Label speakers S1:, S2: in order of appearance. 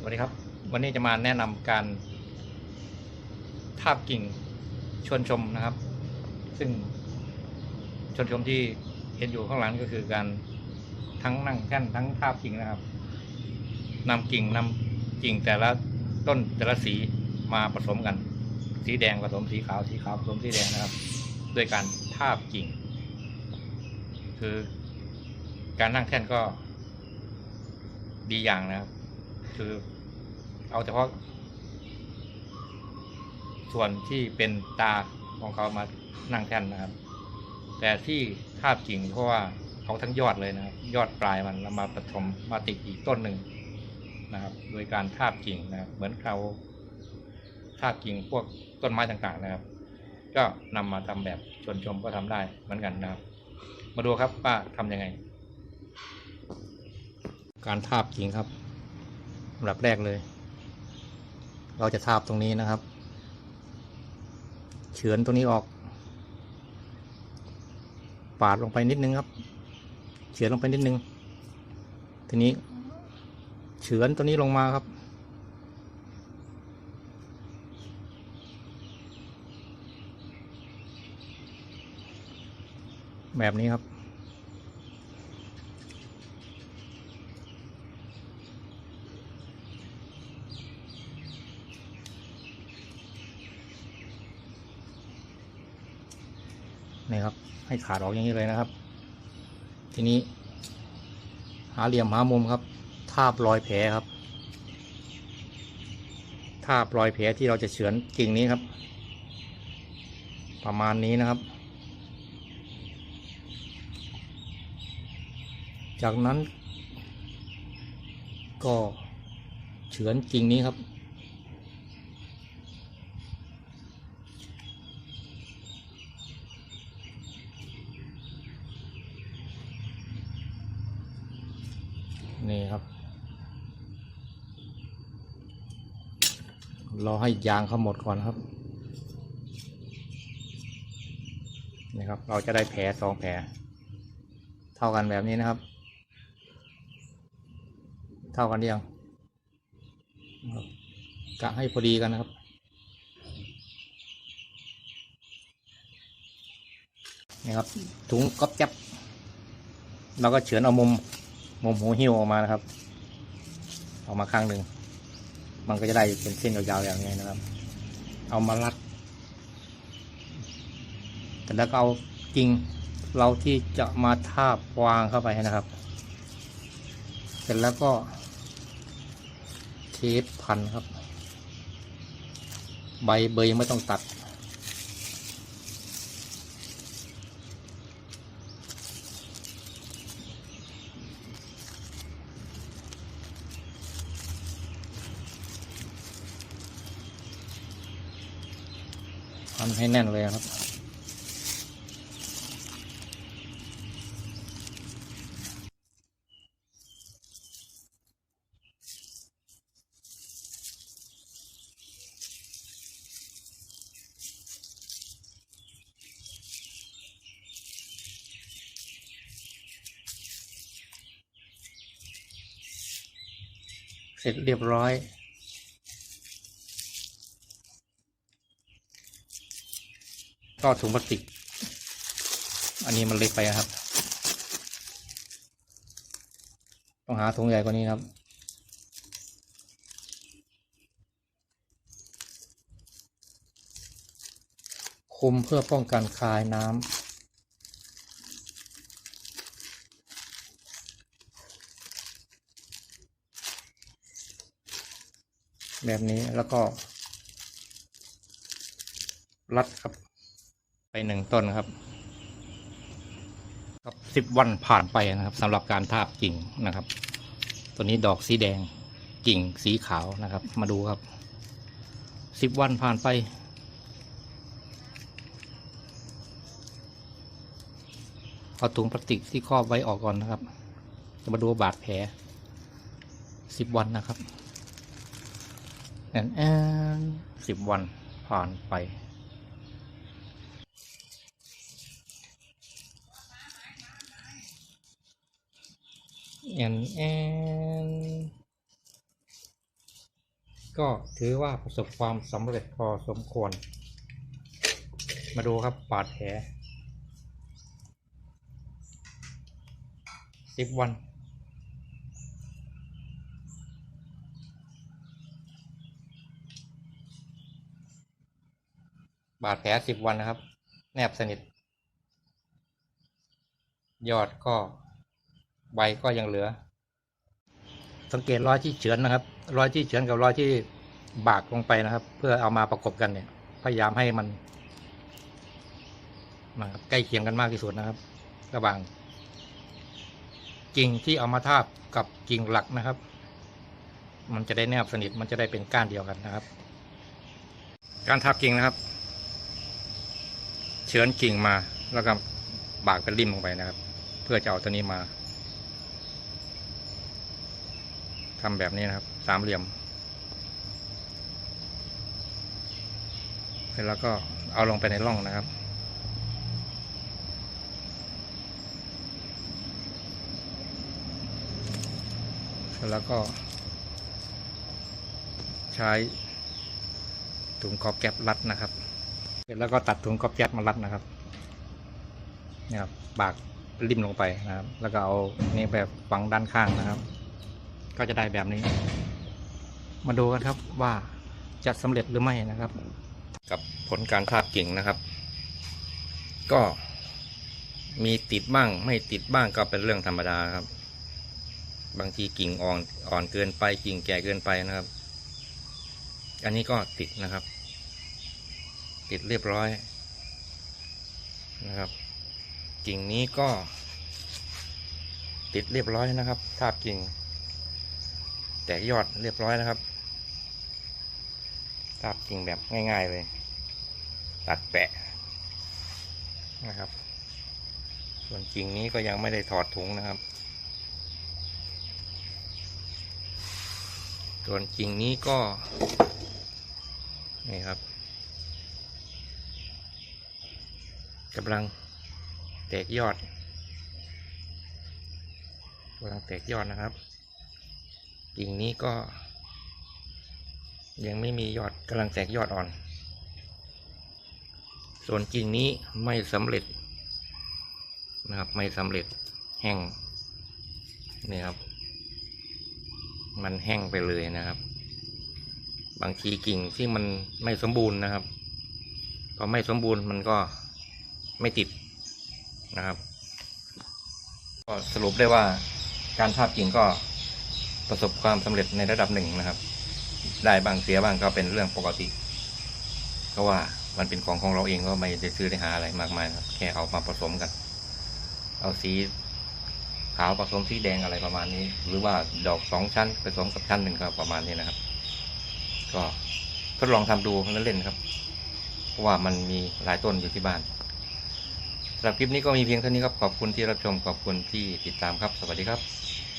S1: สวัสดีครับ วันนี้จะมาแนะนำการทาบกิ่งชวนชมนะครับ ซึ่งชวนชมที่เห็นอยู่ข้างหลังก็คือการทั้งนั่งแท่นทั้งทาบกิ่งนะครับนำกิ่งนำกิ่งแต่ละต้นแต่ละสีมาผสมกัน สีแดงผสมสีขาวสีขาวผสมสีแดงนะครับด้วยการทาบกิ่ง คือการนั่งแท่นก็ดีอย่างนะครับ คือเอาเฉพาะ ส่วนที่เป็นตาของเขามานั่งแท่นนะครับ แต่ที่ทาบกิ่งเพราะว่าเอาทั้งยอดเลยนะครับ ยอดปลายมันแล้วมาผสมมาติดอีกต้นหนึ่งนะครับ โดยการทาบกิ่งนะครับ เหมือนเขาทาบกิ่งพวกต้นไม้ต่างๆนะครับ ก็นำมาทำแบบชวนชมก็ทำได้เหมือนกันนะครับ มาดูครับว่าทำยังไง การทาบกิ่งครับ ลำดับแรกเลย เราจะทาบตรงนี้นะครับ เฉือนตรงนี้ออก ปาดลงไปนิดนึงครับ เฉือนลงไปนิดนึง ทีนี้ เฉือนตัวนี้ลงมาครับ แบบนี้ครับ นี่ครับ ให้ขาดออกอย่างนี้เลยนะครับ ทีนี้ หาเหลี่ยมหามุมครับ ทาบรอยแผลครับ ทาบรอยแผลที่เราจะเฉือนกิ่งนี้ครับ ประมาณนี้นะครับ จากนั้น ก็เฉือนกิ่งนี้ครับ นี่ครับ รอให้ยางเขาหมดก่อนครับนี่ครับ เราจะได้แผลสองแผลเท่ากันแบบนี้นะครับ เท่ากันหรือยังครับกะให้พอดีกันนะครับนี่ครับถุงก๊อบแจ๊บเราก็เฉือนเอามุม มุมหูหิ้วออกมานะครับ ออกมาข้างหนึ่ง มันก็จะได้เป็นเส้นยาวๆอย่างนี้นะครับ เอามารัดแต่แล้วก็เอากิ่งเราที่จะมาทาบวางเข้าไปนะครับ เสร็จแล้วก็เทปพันครับ ใบเบยไม่ต้องตัดันให้แน่นเลยครับ เสร็จเรียบร้อย ก็ถุงพลาสติก อันนี้มันเล็กไปนะครับ ต้องหาถุงใหญ่กว่านี้ครับ คุมเพื่อป้องกันคายน้ำแบบนี้แล้วก็รัดครับ หนึ่งต้นครับครับสิบวันผ่านไปนะครับสำหรับการทาบกิ่งนะครับ ตัวนี้ดอกสีแดงกิ่งสีขาวนะครับ มาดูครับสิบวันผ่านไป เอาถุงพลาสติกที่ครอบไว้ออกก่อนนะครับ จะมาดูบาดแผลสิบวันนะครับแอนแอนสิบวันผ่านไป แอนแอนก็ถือว่าประสบความสำเร็จพอสมควร มาดูครับบาดแผลสิบวันบาดแผลสิบวันนะครับ แนบสนิท ยอดก็ ใบก็ยังเหลือ สังเกตรอยที่เฉือนนะครับ รอยที่เฉือนกับรอยที่บากลงไปนะครับ เพื่อเอามาประกบกันเนี่ย พยายามให้มันนะครับใกล้เคียงกันมากที่สุดนะครับ ระหว่างกิ่งที่เอามาทาบกับกิ่งหลักนะครับ มันจะได้แนบสนิทมันจะได้เป็นก้านเดียวกันนะครับ การทาบกิ่งนะครับเฉือนกิ่งมาแล้วก็บากเป็นริมลงไปนะครับ เพื่อจะเอาตัวนี้มา ทำแบบนี้นะครับ สามเหลี่ยม เสร็จแล้วก็เอาลงไปในร่องนะครับ เสร็จแล้วก็ ใช้ถุงกอบแก๊บรัดนะครับ เสร็จแล้วก็ตัดถุงกอบแก๊บมารัดนะครับนี่ครับบากริมลงไปนะครับ แล้วก็เอานี่แบบฝังด้านข้างนะครับ ก็จะได้แบบนี้ มาดูกันครับว่าจะสำเร็จหรือไม่นะครับ กับผลการทาบกิ่งนะครับ ก็มีติดบ้างไม่ติดบ้างก็เป็นเรื่องธรรมดาครับ บางทีกิ่งอ่อนอ่อนเกินไปกิ่งแก่เกินไปนะครับ อันนี้ก็ติดนะครับ ติดเรียบร้อยนะครับ กิ่งนี้ก็ ติดเรียบร้อยนะครับทาบกิ่ง แตกยอดเรียบร้อยนะครับทาบกิ่งแบบง่าย ๆเลย ตัดแปะนะครับ ส่วนกิ่งนี้ก็ยังไม่ได้ถอดถุงนะครับ ส่วนกิ่งนี้ก็ นี่ครับกำลังแตกยอดกำลังแตกยอดนะครับ กิ่งนี้ก็ ยังไม่มียอดกำลังแตกยอดอ่อน ส่วนกิ่งนี้ไม่สำเร็จนะครับไม่สำเร็จแห้งนี่ครับ มันแห้งไปเลยนะครับ บางทีกิ่งที่มันไม่สมบูรณ์นะครับพอไม่สมบูรณ์มันก็ไม่ติดนะครับ ก็สรุปได้ว่าการทาบกิ่งก็ ประสบความสำเร็จในระดับหนึ่งนะครับ ได้บางเสียบ้างก็เป็นเรื่องปกติ เพราะว่ามันเป็นของของเราเองก็ไม่ได้ซื้อได้หาอะไรมากมายครับแค่เอามาผสมกัน เอาสีขาวผสมสีแดงอะไรประมาณนี้ หรือว่าดอกสองชั้นผสมกับชั้นหนึ่งก็ประมาณนี้นะครับ ก็ทดลองทำดูเล่นๆครับ เพราะว่ามันมีหลายต้นอยู่ที่บ้านสำหรับคลิปนี้ก็มีเพียงเท่านี้ครับขอบคุณที่รับชมขอบคุณที่ติดตามครับ สวัสดีครับ